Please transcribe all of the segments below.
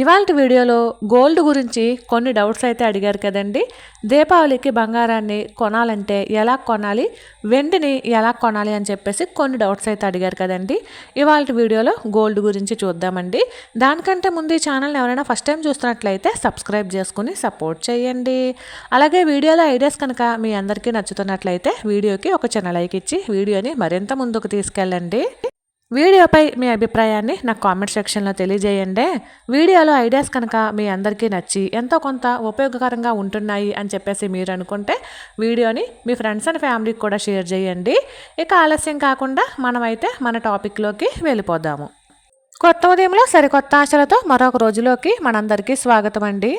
ఇవాళ వీడియోలో గోల్డ్ గురించి కొన్ని డౌట్స్ అయితే అడిగారు కదండి. దీపావళికి బంగారాన్ని కొనాలంటే ఎలా కొనాలి? వెండిని ఎలా కొనాలి అని చెప్పేసి కొన్ని డౌట్స్ అయితే అడిగారు కదండి. ఇవాళ వీడియోలో గోల్డ్ గురించి చూద్దామండి. దానికంటే ముందు ఈ ఛానల్ని ఎవరైనా ఫస్ట్ టైం చూస్తున్నట్లయితే సబ్స్క్రైబ్ చేసుకుని సపోర్ట్ చేయండి. అలాగే వీడియోలో ఐడియాస్ కనుక మీ అందరికీ నచ్చుతున్నట్లయితే వీడియోకి ఒక చిన్న లైక్ ఇచ్చి వీడియోని మరింత ముందుకు తీసుకెళ్ళండి. వీడియోపై మీ అభిప్రాయాన్ని నాకు కామెంట్ సెక్షన్లో తెలియజేయండి. వీడియోలో ఐడియాస్ కనుక మీ అందరికీ నచ్చి ఎంతో కొంత ఉపయోగకరంగా ఉంటున్నాయి అని చెప్పేసి మీరు అనుకుంటే వీడియోని మీ ఫ్రెండ్స్ అండ్ ఫ్యామిలీకి కూడా షేర్ చేయండి. ఇక ఆలస్యం కాకుండా మనమైతే మన టాపిక్లోకి వెళ్ళిపోదాము. కొత్త ఉదయంలో సరికొత్త ఆశలతో మరొక రోజులోకి మనందరికీ స్వాగతం అండి.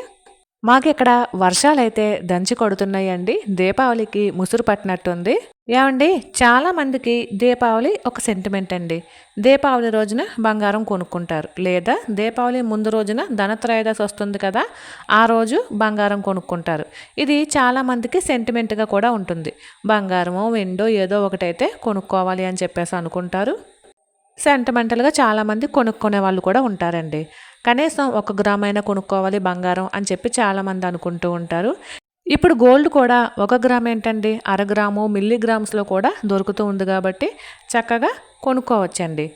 మాకు ఇక్కడ వర్షాలైతే దంచి కొడుతున్నాయండి. దీపావళికి ముసురు పట్టినట్టుంది. ఏమండి? చాలా మందికి దీపావళి ఒక సెంటిమెంట్ అండి. దీపావళి రోజున బంగారం కొనుక్కుంటారు. లేదా దీపావళి ముందు రోజున ధనత్రయోదశి వస్తుంది కదా ఆ రోజు బంగారం కొనుక్కుంటారు. ఇది చాలామందికి సెంటిమెంట్గా కూడా ఉంటుంది. బంగారమో వెండో ఏదో ఒకటైతే కొనుక్కోవాలి అని చెప్పేసి అనుకుంటారు. సెంటిమెంటల్గా చాలామంది కొనుక్కునే వాళ్ళు కూడా ఉంటారండి. కనీసం ఒక గ్రామ్ అయినా కొనుక్కోవాలి బంగారం అని చెప్పి చాలామంది అనుకుంటూ ఉంటారు. ఇప్పుడు గోల్డ్ కూడా ఒక గ్రామ్ ఏంటండి? అరగ్రాము మిల్లీగ్రామ్స్లో కూడా దొరుకుతూ ఉంది కాబట్టి చక్కగా కొనుక్కోవచ్చండి.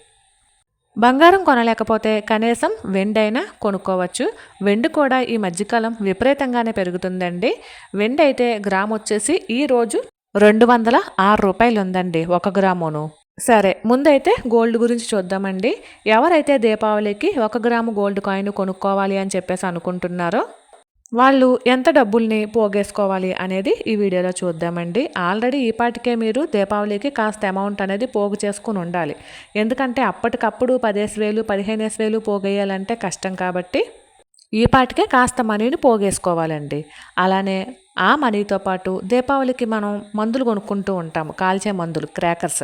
బంగారం కొనలేకపోతే కనీసం వెండైనా కొనుక్కోవచ్చు. వెండి కూడా ఈ మధ్యకాలం విపరీతంగానే పెరుగుతుందండి. వెండి అయితే గ్రామ్ వచ్చేసి ఈరోజు రెండు వందల ఆరు రూపాయలు ఉందండి ఒక గ్రామును. సరే ముందైతే గోల్డ్ గురించి చూద్దామండి. ఎవరైతే దీపావళికి ఒక గ్రాము గోల్డ్ కాయిన్ కొనుక్కోవాలి అని చెప్పేసి అనుకుంటున్నారో వాళ్ళు ఎంత డబ్బుల్ని పోగేసుకోవాలి అనేది ఈ వీడియోలో చూద్దామండి. ఆల్రెడీ ఈ పాటికే మీరు దీపావళికి కాస్త అమౌంట్ అనేది పోగు చేసుకుని ఉండాలి. ఎందుకంటే అప్పటికప్పుడు పదేసి వేలు పదిహేనేసి వేలు పోగేయాలంటే కష్టం కాబట్టి ఈ పాటికే కాస్త మనీని పోగేసుకోవాలండి. అలానే ఆ మనీతో పాటు దీపావళికి మనం మందులు కొనుక్కుంటూ ఉంటాము. కాల్చే మందులు క్రాకర్స్.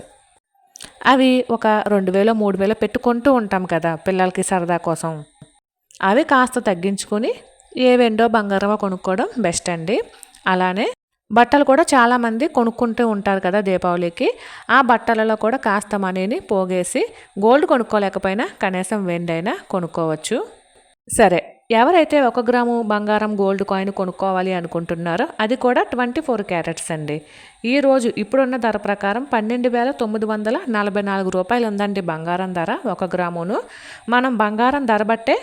అవి ఒక రెండు వేలు మూడు వేలు పెట్టుకుంటూ ఉంటాం కదా పిల్లలకి సరదా కోసం. అవి కాస్త తగ్గించుకొని ఏ వెండో బంగారమో కొనుక్కోవడం బెస్ట్ అండి. అలానే బట్టలు కూడా చాలామంది కొనుక్కుంటూ ఉంటారు కదా దీపావళికి. ఆ బట్టలలో కూడా కాస్త మనీని పోగేసి గోల్డ్ కొనుక్కోలేకపోయినా కనీసం వెండైనా కొనుక్కోవచ్చు. సరే ఎవరైతే ఒక గ్రాము బంగారం గోల్డ్ కాయిన్ కొనుక్కోవాలి అనుకుంటున్నారో అది కూడా ట్వంటీ ఫోర్ క్యారెట్స్ అండి. ఈరోజు ఇప్పుడున్న ధర ప్రకారం పన్నెండు వేల తొమ్మిది వందల నలభై నాలుగు రూపాయలు ఉందండి బంగారం ధర ఒక గ్రామును. మనం బంగారం ధర బట్టే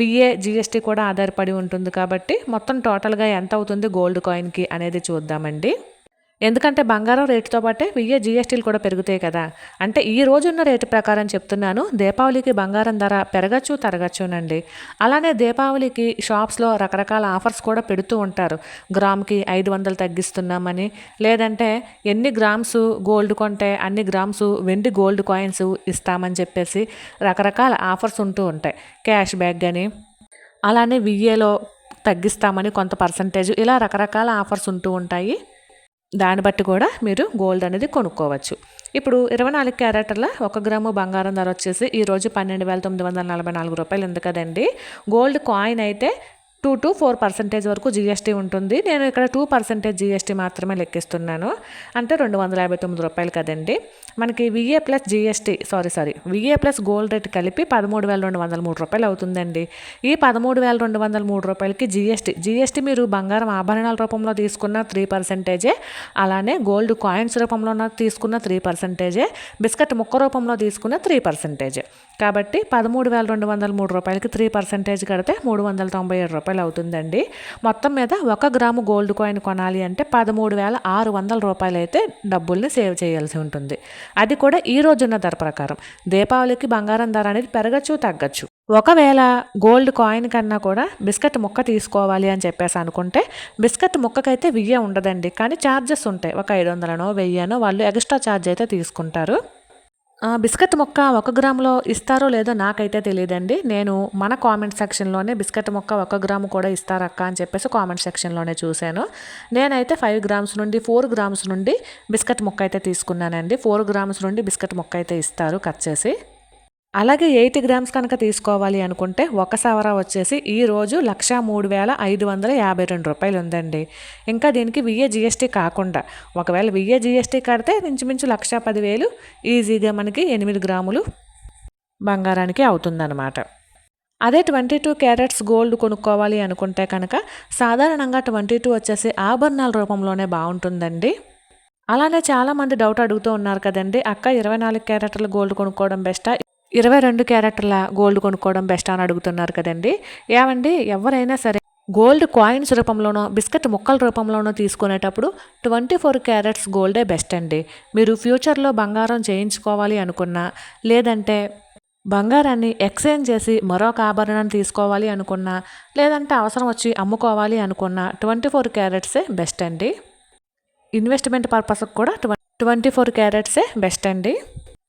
విఏ జిఎస్టీ కూడా ఆధారపడి ఉంటుంది కాబట్టి మొత్తం టోటల్గా ఎంత అవుతుంది గోల్డ్ కాయిన్కి అనేది చూద్దామండి. ఎందుకంటే బంగారం రేటుతో పాటే విఏ జీఎస్టీలు కూడా పెరుగుతాయి కదా. అంటే ఈ రోజున్న రేటు ప్రకారం చెప్తున్నాను దీపావళికి బంగారం ధర పెరగచ్చు తరగచ్చునండి అలానే దీపావళికి షాప్స్లో రకరకాల ఆఫర్స్ కూడా పెడుతూ ఉంటారు. గ్రామ్కి ఐదు వందలు తగ్గిస్తున్నామని లేదంటే ఎన్ని గ్రామ్స్ గోల్డ్ కొంటే అన్ని గ్రామ్స్ వెండి గోల్డ్ కాయిన్స్ ఇస్తామని చెప్పేసి రకరకాల ఆఫర్స్ ఉంటూ ఉంటాయి. క్యాష్ బ్యాక్ అని అలానే విఏలో తగ్గిస్తామని కొంత పర్సంటేజ్ ఇలా రకరకాల ఆఫర్స్ ఉంటూ ఉంటాయి. దాన్ని బట్టి కూడా మీరు గోల్డ్ అనేది కొనుక్కోవచ్చు. ఇప్పుడు ఇరవై నాలుగు క్యారెట్ల ఒక గ్రాము బంగారం ధర వచ్చేసి ఈరోజు పన్నెండు వేల తొమ్మిది వందల నలభై నాలుగు రూపాయలు ఉంది కదండి గోల్డ్ కాయిన్ అయితే టూ టు ఫోర్ పర్సెంటేజ్ వరకు జీఎస్టీ ఉంటుంది. నేను ఇక్కడ టూ పర్సెంటేజ్ జీఎస్టీ మాత్రమే లెక్కిస్తున్నాను. అంటే రెండు వందల యాభై తొమ్మిది రూపాయలు కదండి. మనకి VA plus GST sorry sorry VA plus gold rate కలిపి పదమూడు వేల రెండు వందల మూడు రూపాయలు అవుతుందండి. ఈ పదమూడు వేల రెండు వందల మూడు రూపాయలకి జీఎస్టీ జీఎస్టీ మీరు బంగారం ఆభరణాల రూపంలో తీసుకున్న త్రీ పర్సెంటేజే అలానే గోల్డ్ కాయిన్స్ రూపంలో తీసుకున్న త్రీ పర్సెంటేజే బిస్కెట్ ముక్క రూపంలో తీసుకున్న త్రీ పర్సెంటేజే కాబట్టి పదమూడు వేల రెండు వందల మూడు రూపాయలకి త్రీ పర్సెంటేజ్ కడితే మూడు వందల తొంభై ఏడు రూపాయలు అవుతుందండి. మొత్తం మీద ఒక గ్రాము గోల్డ్ కాయిన్ కొనాలి అంటే పదమూడు వేల ఆరు వందల రూపాయలు అయితే డబ్బుల్ని సేవ్ చేయాల్సి ఉంటుంది. అది కూడా ఈ రోజున్న ధర ప్రకారం. దీపావళికి బంగారం ధర అనేది పెరగచ్చు తగ్గచ్చు. ఒకవేళ గోల్డ్ కాయిన్ కన్నా కూడా బిస్కెట్ ముక్క తీసుకోవాలి అని చెప్పేసి అనుకుంటే బిస్కెట్ ముక్కకైతే వెయ్యి ఉండదండి. కానీ ఛార్జెస్ ఉంటాయి. ఒక ఐదు వందలనో వెయ్యనో వాళ్ళు ఎక్స్ట్రా ఛార్జ్ అయితే తీసుకుంటారు. బిస్కెట్ ముక్క ఒక గ్రాములో ఇస్తారో లేదో నాకైతే తెలియదండి. నేను మన కామెంట్ సెక్షన్లోనే బిస్కెట్ ముక్క ఒక గ్రాము కూడా ఇస్తారక్క అని చెప్పేసి కామెంట్ సెక్షన్లోనే చూశాను. నేనైతే ఫైవ్ గ్రామ్స్ నుండి ఫోర్ గ్రామ్స్ నుండి బిస్కెట్ ముక్క అయితే తీసుకున్నానండి. ఫోర్ గ్రామ్స్ నుండి బిస్కెట్ ముక్క అయితే ఇస్తారు కట్ చేసి. అలాగే ఎయిటీ గ్రామ్స్ కనుక తీసుకోవాలి అనుకుంటే ఒక సవర వచ్చేసి ఈరోజు లక్ష మూడు వేల ఐదు వందల యాభై రెండు రూపాయలు ఉందండి. ఇంకా దీనికి విఏ జిఎస్టీ కాకుండా ఒకవేళ విఏ జిఎస్టీ కడితే ఇంచుమించు లక్ష పదివేలు ఈజీగా మనకి ఎనిమిది గ్రాములు బంగారానికి అవుతుందన్నమాట. అదే ట్వంటీ టూ క్యారెట్స్ గోల్డ్ కొనుక్కోవాలి అనుకుంటే కనుక సాధారణంగా ట్వంటీ టూ వచ్చేసి ఆభరణాల రూపంలోనే బాగుంటుందండి. అలానే చాలామంది డౌట్ అడుగుతూ ఉన్నారు కదండి అక్క ఇరవై నాలుగు క్యారెట్ల గోల్డ్ కొనుక్కోవడం బెస్టా? ఇరవై రెండు క్యారెట్ల గోల్డ్ కొనుక్కోవడం బెస్ట్ అని అడుగుతున్నారు కదండి. ఏమండి ఎవరైనా సరే గోల్డ్ కాయిన్స్ రూపంలోనో బిస్కెట్ ముక్కల రూపంలోనో తీసుకునేటప్పుడు ట్వంటీ ఫోర్ క్యారెట్స్ గోల్డే బెస్ట్ అండి. మీరు ఫ్యూచర్లో బంగారం చేయించుకోవాలి అనుకున్నా లేదంటే బంగారాన్ని ఎక్స్చేంజ్ చేసి మరొక ఆభరణాన్ని తీసుకోవాలి అనుకున్నా లేదంటే అవసరం వచ్చి అమ్ముకోవాలి అనుకున్నా ట్వంటీ ఫోర్ క్యారెట్సే బెస్ట్ అండి. ఇన్వెస్ట్మెంట్ పర్పస్కి కూడా ట్వంటీ ఫోర్ క్యారెట్సే బెస్ట్ అండి.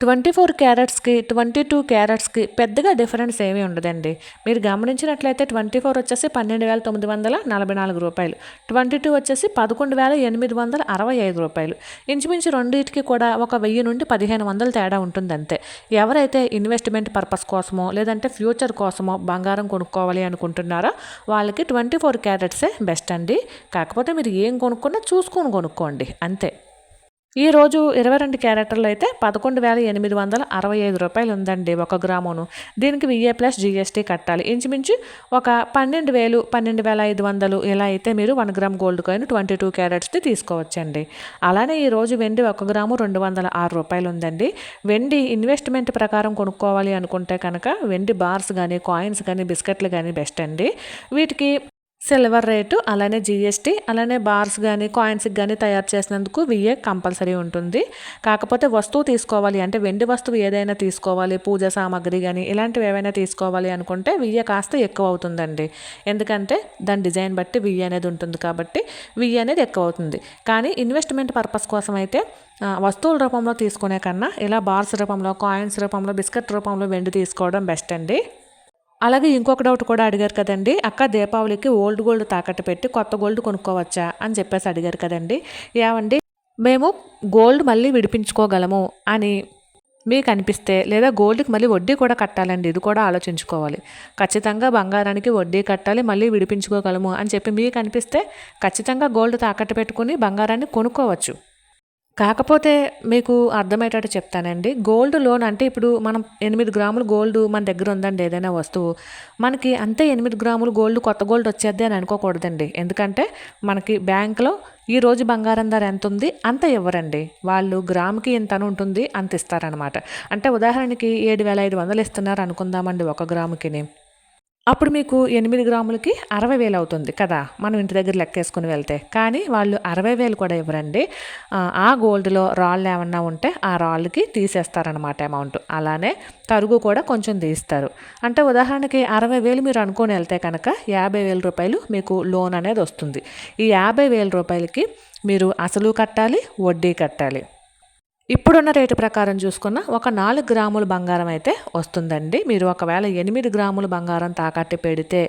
ట్వంటీ ఫోర్ క్యారెట్స్కి ట్వంటీ టూ క్యారెట్స్కి పెద్దగా డిఫరెన్స్ ఏమీ ఉండదండి. మీరు గమనించినట్లయితే ట్వంటీ ఫోర్ వచ్చేసి పన్నెండు వేల తొమ్మిది వందల నలభై నాలుగు రూపాయలు. ట్వంటీ టూ వచ్చేసి పదకొండు వేల ఎనిమిది వందల అరవై ఐదు రూపాయలు. ఇంచుమించు రెండింటికి కూడా ఒక వెయ్యి నుండి పదిహేను వందల తేడా ఉంటుంది అంతే ఎవరైతే ఇన్వెస్ట్మెంట్ పర్పస్ కోసమో లేదంటే ఫ్యూచర్ కోసమో బంగారం కొనుక్కోవాలి అనుకుంటున్నారో వాళ్ళకి ట్వంటీ ఫోర్ క్యారెట్సే బెస్ట్ అండి. కాకపోతే మీరు ఏం కొనుక్కున్నా చూసుకొని కొనుక్కోండి. అంతే. ఈరోజు ఇరవై రెండు క్యారెక్టర్లు అయితే పదకొండు వేల ఎనిమిది వందల అరవై ఐదు రూపాయలు ఉందండి ఒక గ్రామును. దీనికి విఏ ప్లస్ జిఎస్టీ కట్టాలి. ఇంచుమించు ఒక పన్నెండు వేలు పన్నెండు వేల ఐదు వందలు ఇలా అయితే మీరు one gram gold coin twenty two క్యారెట్స్ది తీసుకోవచ్చండి. అలానే ఈరోజు వెండి ఒక గ్రాము రెండు వందల ఆరు రూపాయలు ఉందండి. వెండి ఇన్వెస్ట్మెంట్ ప్రకారం కొనుక్కోవాలి అనుకుంటే కనుక వెండి బార్స్ కానీ కాయిన్స్ కానీ బిస్కెట్లు కానీ బెస్ట్ అండి. వీటికి సిల్వర్ రేటు అలానే జిఎస్టీ అలానే బార్స్ కానీ కాయిన్స్కి కానీ తయారు చేసినందుకు విఏ కంపల్సరీ ఉంటుంది. కాకపోతే వస్తువు తీసుకోవాలి అంటే వెండి వస్తువు ఏదైనా తీసుకోవాలి పూజ సామాగ్రి కానీ ఇలాంటివి ఏవైనా తీసుకోవాలి అనుకుంటే విఏ కాస్త ఎక్కువ అవుతుందండి. ఎందుకంటే దాని డిజైన్ బట్టి విఏ అనేది ఉంటుంది కాబట్టి విఏ అనేది ఎక్కువ అవుతుంది. కానీ ఇన్వెస్ట్మెంట్ పర్పస్ కోసం అయితే వస్తువుల రూపంలో తీసుకునే కన్నా ఇలా బార్స్ రూపంలో కాయిన్స్ రూపంలో బిస్కెట్ రూపంలో వెండి తీసుకోవడం బెస్ట్ అండి. అలాగే ఇంకొక డౌట్ కూడా అడిగారు కదండి. అక్క దీపావళికి ఓల్డ్ గోల్డ్ తాకట్టు పెట్టి కొత్త గోల్డ్ కొనుక్కోవచ్చా? అని చెప్పేసి అడిగారు కదండి. ఏమండి మేము గోల్డ్ మళ్ళీ విడిపించుకోగలము అని మీకు అనిపిస్తే లేదా గోల్డ్కి మళ్ళీ వడ్డీ కూడా కట్టాలండి. ఇది కూడా ఆలోచించుకోవాలి. ఖచ్చితంగా బంగారానికి వడ్డీ కట్టాలి మళ్ళీ విడిపించుకోగలము అని చెప్పి మీకు అనిపిస్తే ఖచ్చితంగా గోల్డ్ తాకట్టు పెట్టుకుని బంగారాన్ని కొనుక్కోవచ్చు. కాకపోతే మీకు అర్థమయ్యేటట్టు చెప్తానండి. గోల్డ్ లోన్ అంటే ఇప్పుడు మనం ఎనిమిది గ్రాములు గోల్డ్ మన దగ్గర ఉందండి ఏదైనా వస్తువు. మనకి అంతే ఎనిమిది గ్రాములు గోల్డ్ కొత్త గోల్డ్ వచ్చేద్ది అని అనుకోకూడదండి. ఎందుకంటే మనకి బ్యాంకులో ఈ రోజు బంగారం ధర ఎంత ఉంది అంత ఇవ్వరండి. వాళ్ళు గ్రాముకి ఇంత ఉంటుంది అంత ఇస్తారనమాట అంటే ఉదాహరణకి ఏడు వేల ఐదు వందలు ఇస్తున్నారు అనుకుందామండి ఒక గ్రాముకిని. అప్పుడు మీకు ఎనిమిది గ్రాములకి అరవై వేలు అవుతుంది కదా? మనం ఇంటి దగ్గర లెక్కేసుకుని వెళ్తే. కానీ వాళ్ళు అరవై వేలు కూడా ఇవ్వరండి. ఆ గోల్డ్లో రాళ్ళు ఏమన్నా ఉంటే ఆ రాళ్ళకి తీసేస్తారనమాట అమౌంట్. అలానే తరుగు కూడా కొంచెం తీస్తారు. అంటే ఉదాహరణకి అరవై వేలు మీరు అనుకొని వెళ్తే కనుక యాభై వేల రూపాయలు మీకు లోన్ అనేది వస్తుంది. ఈ యాభై వేల రూపాయలకి మీరు అసలు కట్టాలి వడ్డీ కట్టాలి. ఇప్పుడున్న రేటు ప్రకారం చూసుకున్న ఒక నాలుగు గ్రాముల బంగారం అయితే వస్తుందండి. మీరు ఒకవేళ ఎనిమిది గ్రాముల బంగారం తాకట్టు పెడితే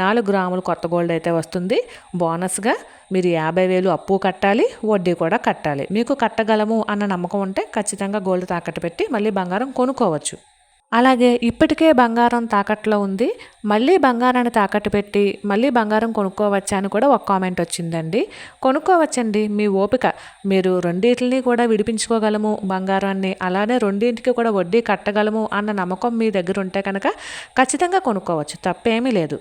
నాలుగు గ్రాములు కొత్త గోల్డ్ అయితే వస్తుంది. బోనస్గా మీరు యాభై వేలు అప్పు కట్టాలి వడ్డీ కూడా కట్టాలి. మీకు కట్టగలము అన్న నమ్మకం ఉంటే ఖచ్చితంగా గోల్డ్ తాకట్టు పెట్టి మళ్ళీ బంగారం కొనుక్కోవచ్చు. అలాగే ఇప్పటికే బంగారం తాకట్లో ఉంది. మళ్ళీ బంగారాన్ని తాకట్టు పెట్టి మళ్ళీ బంగారం కొనుక్కోవచ్చా అని కూడా ఒక కామెంట్ వచ్చిందండి. కొనుక్కోవచ్చండి. మీ ఓపిక. మీరు రెండింటిని కూడా విడిపించుకోగలము. బంగారాన్ని అలానే రెండింటికి కూడా వడ్డీ కట్టగలము అన్న నమ్మకం మీ దగ్గర ఉంటే కనుక ఖచ్చితంగా కొనుక్కోవచ్చు. తప్పేమీ లేదు.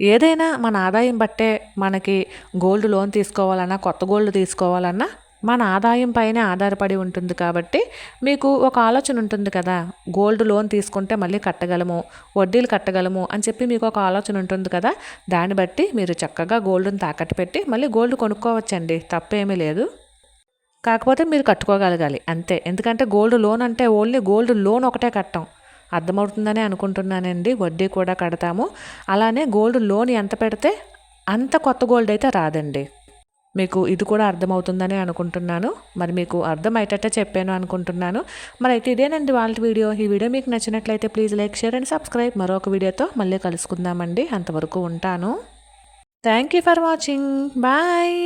ఏదైనా మన ఆదాయం బట్టే మనకి గోల్డ్ లోన్ తీసుకోవాలన్నా కొత్త గోల్డ్ తీసుకోవాలన్నా మన ఆదాయం పైనే ఆధారపడి ఉంటుంది కాబట్టి మీకు ఒక ఆలోచన ఉంటుంది కదా గోల్డ్ లోన్ తీసుకుంటే మళ్ళీ కట్టగలము వడ్డీలు కట్టగలము అని చెప్పి మీకు ఒక ఆలోచన ఉంటుంది కదా దాన్ని బట్టి మీరు చక్కగా గోల్డ్ని తాకట్టు పెట్టి మళ్ళీ గోల్డ్ కొనుక్కోవచ్చండి తప్పేమీ లేదు. కాకపోతే మీరు కట్టుకోగలగాలి అంతే. ఎందుకంటే గోల్డ్ లోన్ అంటే ఓన్లీ గోల్డ్ లోన్ ఒకటే కట్టాం. అర్థమవుతుందని అనుకుంటున్నానండి వడ్డీ కూడా కడతాము. అలానే గోల్డ్ లోన్ ఎంత పెడితే అంత కొత్త గోల్డ్ అయితే రాదండి. మీకు ఇది కూడా అర్థమవుతుందని అనుకుంటున్నాను. మరి మీకు అర్థమయ్యేటట్టే చెప్పాను అనుకుంటున్నాను. మరి అయితే ఇదేనండి వాళ్ళ వీడియో. ఈ వీడియో మీకు నచ్చినట్లయితే please like share and subscribe. మరొక వీడియోతో మళ్ళీ కలుసుకుందామండి. అంతవరకు ఉంటాను. Thank you for watching. Bye.